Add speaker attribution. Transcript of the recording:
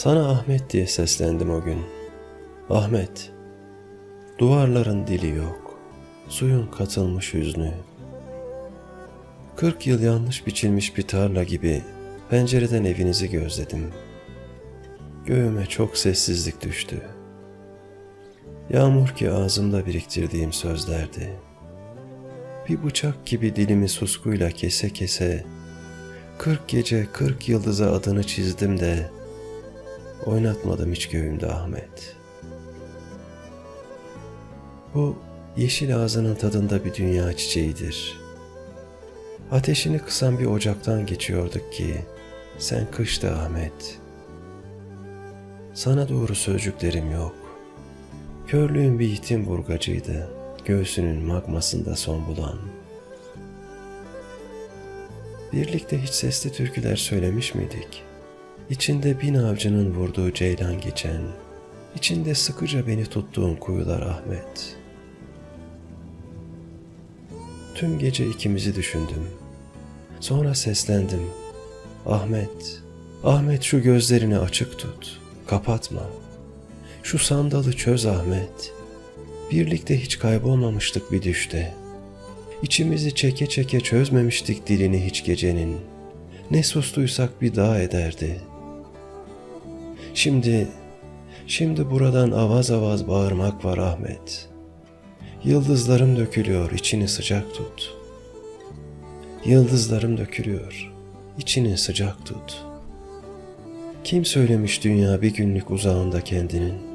Speaker 1: Sana Ahmet diye seslendim o gün. Ahmet, duvarların dili yok, suyun katılmış hüznü. Kırk yıl yanlış biçilmiş bir tarla gibi pencereden evinizi gözledim. Göğüme çok sessizlik düştü. Yağmur ki ağzımda biriktirdiğim sözlerdi. Bir bıçak gibi dilimi suskuyla kese kese, kırk gece kırk yıldıza adını çizdim de, oynatmadım hiç göğümde Ahmet. Bu yeşil ağzının tadında bir dünya çiçeğidir. Ateşini kısan bir ocaktan geçiyorduk ki, sen kışta Ahmet. Sana doğru sözcüklerim yok. Körlüğün bir itin burgacıydı, göğsünün magmasında son bulan. Birlikte hiç sesli türküler söylemiş miydik? İçinde bin avcının vurduğu ceylan geçen, içinde sıkıca beni tuttuğun kuyular Ahmet. Tüm gece ikimizi düşündüm. Sonra seslendim. Ahmet, Ahmet şu gözlerini açık tut, kapatma. Şu sandalı çöz Ahmet. Birlikte hiç kaybolmamıştık bir düşte. İçimizi çeke çeke çözmemiştik dilini hiç gecenin. Ne sustuysak bir dağ ederdi. Şimdi, şimdi buradan avaz avaz bağırmak var Ahmet. Yıldızlarım dökülüyor, içini sıcak tut. Yıldızlarım dökülüyor, içini sıcak tut. Kim söylemiş dünya bir günlük uzağında kendinin?